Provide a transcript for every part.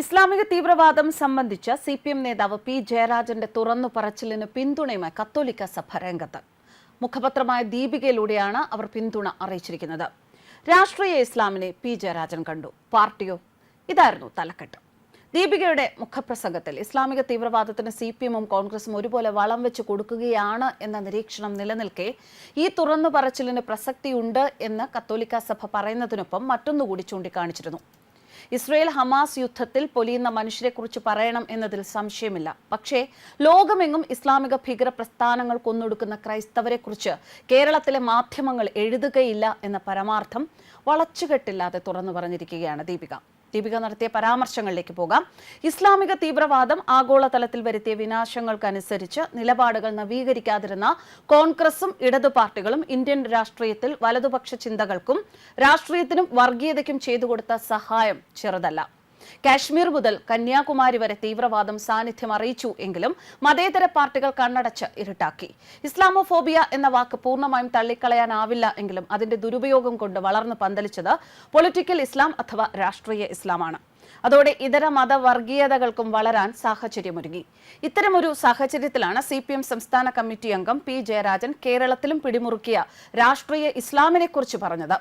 ഇസ്ലാമിക തീവ്രവാദം സംബന്ധിച്ച സി പി എം നേതാവ് പി ജയരാജന്റെ തുറന്നു പറച്ചിലിന് പിന്തുണയുമായി കത്തോലിക്ക സഭ രംഗത്ത്. മുഖപത്രമായ ദീപികയിലൂടെയാണ് അവർ പിന്തുണ അറിയിച്ചിരിക്കുന്നത്. രാഷ്ട്രീയ ഇസ്ലാമിനെ പി ജയരാജൻ കണ്ടു. പാർട്ടിയോ? ഇതായിരുന്നു തലക്കെട്ട്. ദീപികയുടെ മുഖപ്രസംഗത്തിൽ ഇസ്ലാമിക തീവ്രവാദത്തിന് സി പി എമ്മും കോൺഗ്രസും ഒരുപോലെ വളം വെച്ച് കൊടുക്കുകയാണ് എന്ന നിരീക്ഷണം നിലനിൽക്കെ ഈ തുറന്നു പറച്ചിലിന് പ്രസക്തിയുണ്ട് എന്ന് കത്തോലിക്ക സഭ പറയുന്നതിനൊപ്പം മറ്റൊന്നുകൂടി ചൂണ്ടിക്കാണിച്ചിരുന്നു. ഇസ്രയേൽ ഹമാസ് യുദ്ധത്തിൽ പൊലിയുന്ന മനുഷ്യരെക്കുറിച്ച് പറയണം എന്നതിൽ സംശയമില്ല. പക്ഷേ ലോകമെങ്ങും ഇസ്ലാമിക ഭീകര പ്രസ്ഥാനങ്ങൾ കൊന്നൊടുക്കുന്ന ക്രൈസ്തവരെക്കുറിച്ച് കേരളത്തിലെ മാധ്യമങ്ങൾ എഴുതുകയില്ല എന്ന പരമാർത്ഥം വളച്ചുകെട്ടില്ലാതെ തുറന്നു പറഞ്ഞിരിക്കുകയാണ് ദീപിക. ദീപിക നടത്തിയ പരാമർശങ്ങളിലേക്ക് പോകാം. ഇസ്ലാമിക തീവ്രവാദം ആഗോളതലത്തിൽ വരുത്തിയ വിനാശങ്ങൾക്കനുസരിച്ച് നിലപാടുകൾ നവീകരിക്കാതിരുന്ന കോൺഗ്രസും ഇടതു പാർട്ടികളും ഇന്ത്യൻ രാഷ്ട്രീയത്തിൽ വലതുപക്ഷ ചിന്തകൾക്കും രാഷ്ട്രീയത്തിനും വർഗീയതയ്ക്കും ചെയ്തു കൊടുത്ത സഹായം ചെറുതല്ല. കാശ്മീർ മുതൽ കന്യാകുമാരി വരെ തീവ്രവാദം സാന്നിധ്യം അറിയിച്ചു എങ്കിലും മതേതര പാർട്ടികൾ കണ്ണടച്ച് ഇരുട്ടാക്കി. ഇസ്ലാമോഫോബിയ എന്ന വാക്ക് പൂർണമായും തള്ളിക്കളയാനാവില്ല എങ്കിലും അതിന്റെ ദുരുപയോഗം കൊണ്ട് വളർന്നു പന്തലിച്ചത് പൊളിറ്റിക്കൽ ഇസ്ലാം അഥവാ രാഷ്ട്രീയ ഇസ്ലാമാണ്. അതോടെ ഇതര മതവർഗീയതകൾക്കും വളരാൻ സാഹചര്യമൊരുങ്ങി. ഇത്തരമൊരു സാഹചര്യത്തിലാണ് സി പി എം സംസ്ഥാന കമ്മിറ്റി അംഗം പി ജയരാജൻ കേരളത്തിലും പിടിമുറുക്കിയ രാഷ്ട്രീയ ഇസ്ലാമിനെക്കുറിച്ച് പറഞ്ഞത്.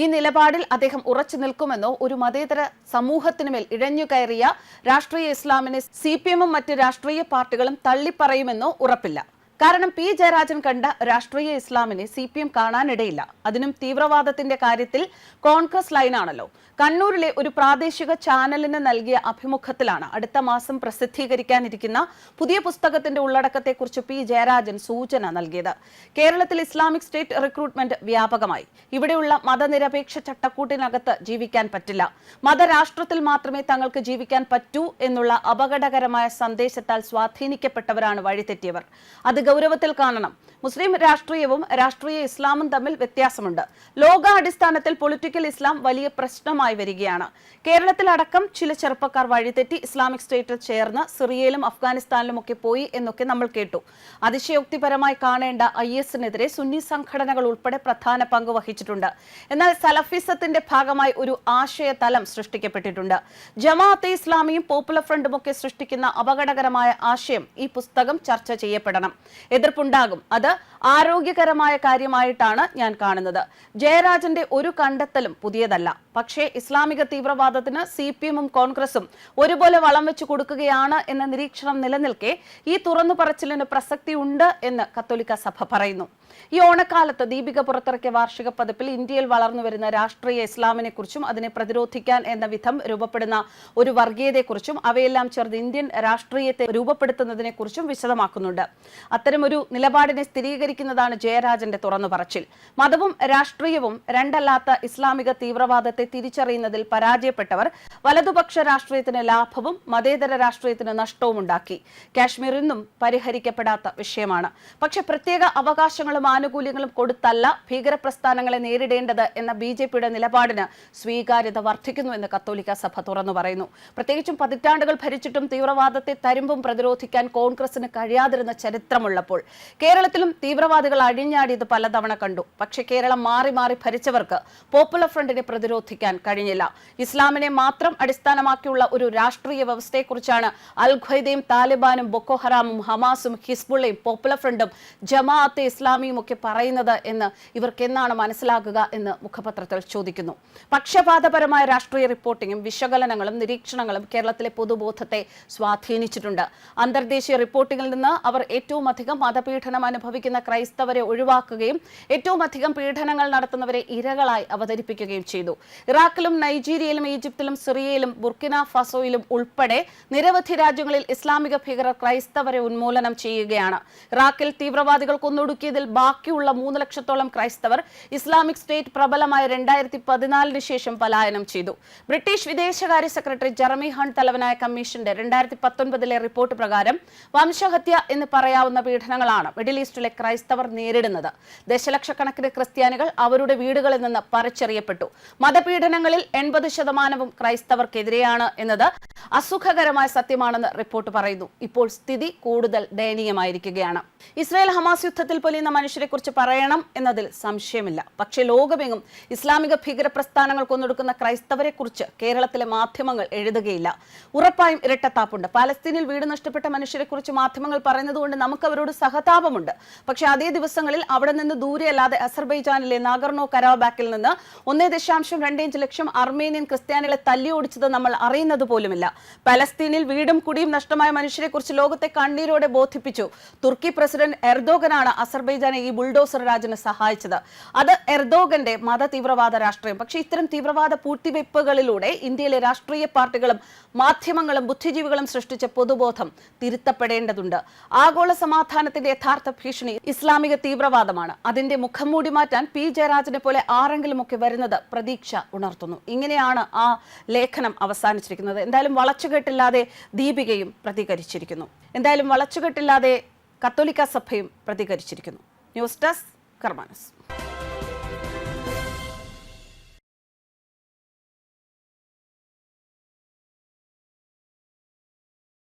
ഈ നിലപാടിൽ അദ്ദേഹം ഉറച്ചു നിൽക്കുമെന്നോ ഒരു മതേതര സമൂഹത്തിനുമേൽ ഇഴഞ്ഞുകയറിയ രാഷ്ട്രീയ ഇസ്ലാമിനെ സി പി എമ്മും മറ്റ് രാഷ്ട്രീയ പാർട്ടികളും തള്ളിപ്പറയുമെന്നോ ഉറപ്പില്ല. കാരണം പി ജയരാജൻ കണ്ട രാഷ്ട്രീയ ഇസ്ലാമിനെ സി പി എം കാണാനിടയില്ല. അതിനും തീവ്രവാദത്തിന്റെ കാര്യത്തിൽ കോൺഗ്രസ് ലൈനാണല്ലോ. കണ്ണൂരിലെ ഒരു പ്രാദേശിക ചാനലിന് നൽകിയ അഭിമുഖത്തിലാണ് അടുത്ത മാസം പ്രസിദ്ധീകരിക്കാനിരിക്കുന്ന പുതിയ പുസ്തകത്തിന്റെ ഉള്ളടക്കത്തെക്കുറിച്ച് പി. ജയരാജൻ സൂചന നൽകിയത്. കേരളത്തിൽ ഇസ്ലാമിക് സ്റ്റേറ്റ് റിക്രൂട്ട്മെന്റ് വ്യാപകമായി. ഇവിടെയുള്ള മതനിരപേക്ഷ ചട്ടക്കൂട്ടിനകത്ത് ജീവിക്കാൻ പറ്റില്ല. മതരാഷ്ട്രത്തിൽ മാത്രമേ തങ്ങൾക്ക് ജീവിക്കാൻ പറ്റൂ എന്നുള്ള അപകടകരമായ സന്ദേശത്താൽ സ്വാധീനിക്കപ്പെട്ടവരാണ് വഴിതെറ്റിയവർ. അത് ഗൗരവത്തിൽ കാണണം. മുസ്ലിം രാഷ്ട്രീയവും രാഷ്ട്രീയ ഇസ്ലാമും തമ്മിൽ വ്യത്യാസമുണ്ട്. ലോകാടിസ്ഥാനത്തിൽ പൊളിറ്റിക്കൽ ഇസ്ലാം വലിയ പ്രശ്നമായി വരികയാണ്. കേരളത്തിലടക്കം ചില ചെറുപ്പക്കാർ വഴിതെറ്റി ഇസ്ലാമിക് സ്റ്റേറ്റിൽ ചേർന്ന് സിറിയയിലും അഫ്ഗാനിസ്ഥാനിലും ഒക്കെ പോയി എന്നൊക്കെ നമ്മൾ കേട്ടു. അതിശയോക്തിപരമായി കാണേണ്ട ഐ എസിനെതിരെ സുന്നി സംഘടനകൾ ഉൾപ്പെടെ പ്രധാന പങ്ക് വഹിച്ചിട്ടുണ്ട്. എന്നാൽ സലഫിസത്തിന്റെ ഭാഗമായി ഒരു ആശയ തലം സൃഷ്ടിക്കപ്പെട്ടിട്ടുണ്ട്. ജമാഅത്തെ ഇസ്ലാമിയും പോപ്പുലർ ഫ്രണ്ടും ഒക്കെ സൃഷ്ടിക്കുന്ന അപകടകരമായ ആശയം ഈ പുസ്തകം ചർച്ച ചെയ്യപ്പെടണം. എതിർപ്പുണ്ടാകും. അത് ആരോഗ്യകരമായ കാര്യമായിട്ടാണ് ഞാൻ കാണുന്നത്. ജയരാജന്റെ ഒരു കണ്ടെത്തലും പുതിയതല്ല. പക്ഷേ ഇസ്ലാമിക തീവ്രവാദത്തിന് സി പി എമ്മും കോൺഗ്രസും ഒരുപോലെ വളം വെച്ചു കൊടുക്കുകയാണ് എന്ന നിരീക്ഷണം നിലനിൽക്കെ ഈ തുറന്നു പറച്ചിലിന് പ്രസക്തിയുണ്ട് എന്ന് കത്തോലിക്ക സഭ പറയുന്നു. ഈ ഓണക്കാലത്ത് ദീപിക പുറത്തിറക്കിയ വാർഷിക പതിപ്പിൽ ഇന്ത്യയിൽ വളർന്നു വരുന്ന രാഷ്ട്രീയ ഇസ്ലാമിനെ കുറിച്ചും അതിനെ പ്രതിരോധിക്കാൻ എന്ന വിധം രൂപപ്പെടുന്ന ഒരു വർഗീയതയെക്കുറിച്ചും അവയെല്ലാം ചേർന്ന് ഇന്ത്യൻ രാഷ്ട്രീയത്തെ രൂപപ്പെടുത്തുന്നതിനെ കുറിച്ചും വിശദമാക്കുന്നുണ്ട്. അത്തരമൊരു നിലപാടിനെ സ്ഥിരീകരിക്കുന്നതാണ് ജയരാജന്റെ തുറന്നു പറച്ചിൽ മതവും രാഷ്ട്രീയവും രണ്ടല്ലാത്ത ഇസ്ലാമിക തീവ്രവാദത്തെ തിരിച്ചറിയുന്നതിൽ പരാജയപ്പെട്ടവർ വലതുപക്ഷ രാഷ്ട്രീയത്തിന് ലാഭവും മതേതര രാഷ്ട്രീയത്തിന് നഷ്ടവും ഉണ്ടാക്കി. കാശ്മീരിൽ നിന്നും പരിഹരിക്കപ്പെടാത്ത വിഷയമാണ്. പക്ഷെ പ്രത്യേക അവകാശങ്ങളും ആനുകൂല്യങ്ങളും കൊടുത്തല്ല ഭീകരപ്രസ്ഥാനങ്ങളെ നേരിടേണ്ടത് എന്ന ബി ജെ പിയുടെ നിലപാടിന് സ്വീകാര്യത വർദ്ധിക്കുന്നു എന്ന് കത്തോലിക്ക സഭ തുറന്നു പറയുന്നു. പ്രത്യേകിച്ചും പതിറ്റാണ്ടുകൾ ഭരിച്ചിട്ടും തീവ്രവാദത്തെ തരുമ്പും പ്രതിരോധിക്കാൻ കോൺഗ്രസിന് കഴിയാതിരുന്ന ചരിത്രമുള്ളപ്പോൾ കേരളത്തിലും തീവ്രവാദികൾ അഴിഞ്ഞാടിയത് പലതവണ കണ്ടു. പക്ഷേ കേരളം മാറി മാറി ഭരിച്ചവർക്ക് പോപ്പുലർ ഫ്രണ്ടിനെ പ്രതിരോധിക്കാൻ കഴിഞ്ഞില്ല. ഇസ്ലാമിനെ മാത്രം അടിസ്ഥാനമാക്കിയുള്ള ഒരു രാഷ്ട്രീയ വ്യവസ്ഥയെക്കുറിച്ചാണ് അൽ ഖ്വയ്ദയും താലിബാനും ബൊക്കോഹറാമും ഹമാസും ഹിസ്ബുള്ളയും പോപ്പുലർ ഫ്രണ്ടും ജമാഅത്തെ ഇസ്ലാമിയും ഒക്കെ പറയുന്നത് എന്ന് ഇവർക്ക് എന്നാണ് മനസ്സിലാകുക എന്ന് മുഖപത്രത്തിൽ ചോദിക്കുന്നു. പക്ഷപാതപരമായ രാഷ്ട്രീയ റിപ്പോർട്ടിങ്ങും വിശകലനങ്ങളും നിരീക്ഷണങ്ങളും കേരളത്തിലെ പൊതുബോധത്തെ സ്വാധീനിച്ചിട്ടുണ്ട്. അന്തർദേശീയ റിപ്പോർട്ടിങ്ങിൽ നിന്ന് അവർ ഏറ്റവും അധികം മതപീഡനം അനുഭവിക്കുന്ന ക്രൈസ്തവരെ ഒഴിവാക്കുകയും ഏറ്റവും അധികം പീഡനങ്ങൾ നടത്തുന്നവരെ ഇരകളായി അവതരിപ്പിക്കുകയും ചെയ്തു. ഇറാഖിലും നൈജീരിയയിലും ഈജിപ്തിലും സിറിയയിലും ബുർക്കിന ഫസോയിലും ഉൾപ്പെടെ നിരവധി രാജ്യങ്ങളിൽ ഇസ്ലാമിക ഭീകരർ ക്രൈസ്തവരെ ഉന്മൂലനം ചെയ്യുകയാണ്. ഇറാഖിൽ തീവ്രവാദികൾ കൊന്നൊടുക്കിയതിൽ ബാക്കിയുള്ള മൂന്ന് ലക്ഷത്തോളം ക്രൈസ്തവർ ഇസ്ലാമിക് സ്റ്റേറ്റ് പ്രബലമായ രണ്ടായിരത്തി പതിനാലിന് ശേഷം പലായനം ചെയ്തു. ബ്രിട്ടീഷ് വിദേശകാര്യ സെക്രട്ടറി ജെറമി ഹണ്ട് തലവനായ കമ്മീഷന്റെ രണ്ടായിരത്തി പത്തൊൻപതിലെ റിപ്പോർട്ട് പ്രകാരം വംശഹത്യ എന്ന് പറയാവുന്ന പീഡനങ്ങളാണ് മിഡിൽ ഈസ്റ്റിലെ ക്രൈസ്തവർ നേരിടുന്നത്. ദശലക്ഷക്കണക്കിന് ക്രിസ്ത്യാനികൾ അവരുടെ വീടുകളിൽ നിന്ന് പറിച്ചെറിയപ്പെട്ടു. മതപീഡനങ്ങളിൽ എൺപത് ശതമാനവും ക്രൈസ്തവർക്കെതിരെയാണ് എന്നത് അസുഖകരമായ സത്യമാണെന്ന് റിപ്പോർട്ട് പറയുന്നു. ഇപ്പോൾ സ്ഥിതി കൂടുതൽ ദയനീയമായിരിക്കുകയാണ്. ഇസ്രായേൽ ഹമാസ് യുദ്ധത്തിൽ പൊലിയുന്ന മനുഷ്യരെക്കുറിച്ച് പറയണം എന്നതിൽ സംശയമില്ല. പക്ഷേ ലോകമെങ്ങും ഇസ്ലാമിക ഭീകര പ്രസ്ഥാനങ്ങൾ കൊന്നൊടുക്കുന്ന ക്രൈസ്തവരെക്കുറിച്ച് കേരളത്തിലെ മാധ്യമങ്ങൾ എഴുതുകയില്ല. ഉറപ്പായും ഇരട്ടത്താപ്പുണ്ട്. പാലസ്തീനിൽ വീട് നഷ്ടപ്പെട്ട മനുഷ്യരെക്കുറിച്ച് മാധ്യമങ്ങൾ പറയുന്നതുകൊണ്ട് നമുക്ക് അവരോട് സഹതാപമുണ്ട്. പക്ഷേ അതേ ദിവസങ്ങളിൽ അവിടെ നിന്ന് ദൂരെയല്ലാതെ അസർബൈജാനിലെ നാഗർണോ കരാബാക്കിൽ നിന്ന് ഒന്നേ ദശാംശം രണ്ടേഞ്ച് ലക്ഷം അർമേനിയൻ ക്രിസ്ത്യാനികളെ തല്ലിയോടിച്ചത് നമ്മൾ അറിയുന്നത് പോലുമില്ല. പലസ്തീനിൽ വീടും കുടിയും നഷ്ടമായ മനുഷ്യരെക്കുറിച്ച് ലോകത്തെ കണ്ണീരോടെ ബോധിപ്പിച്ചു. തുർക്കി പ്രസിഡന്റ് എർദോഗനാണ് അസർബൈജാനെ ഈ ബുൾഡോസർ രാജിന് സഹായിച്ചത്. അത് എർദോഗന്റെ മത തീവ്രവാദ രാഷ്ട്രീയം. പക്ഷേ ഇത്തരം തീവ്രവാദ പൂഴ്ത്തിവെപ്പുകളിലൂടെ ഇന്ത്യയിലെ രാഷ്ട്രീയ പാർട്ടികളും മാധ്യമങ്ങളും ബുദ്ധിജീവികളും സൃഷ്ടിച്ച പൊതുബോധം തിരുത്തപ്പെടേണ്ടതുണ്ട്. ആഗോള സമാധാനത്തിന്റെ യഥാർത്ഥ ഭീഷണി ഇസ്ലാമിക തീവ്രവാദമാണ്. അതിന്റെ മുഖം മൂടി മാറ്റാൻ പി ജയരാജനെ പോലെ ആരെങ്കിലും ഒക്കെ വരുന്നത് പ്രതീക്ഷ ഉണർത്തുന്നു. ഇങ്ങനെയാണ് ആ ലേഖനം അവസാനിച്ചിരിക്കുന്നത്. എന്തായാലും വളച്ചുകെട്ടില്ലാതെ ദീപികയും പ്രതികരിച്ചിരിക്കുന്നു. എന്തായാലും വളച്ചുകെട്ടില്ലാതെ കത്തോലിക്ക സഭയും പ്രതികരിച്ചിരിക്കുന്നു. News desk കർമാനസ്.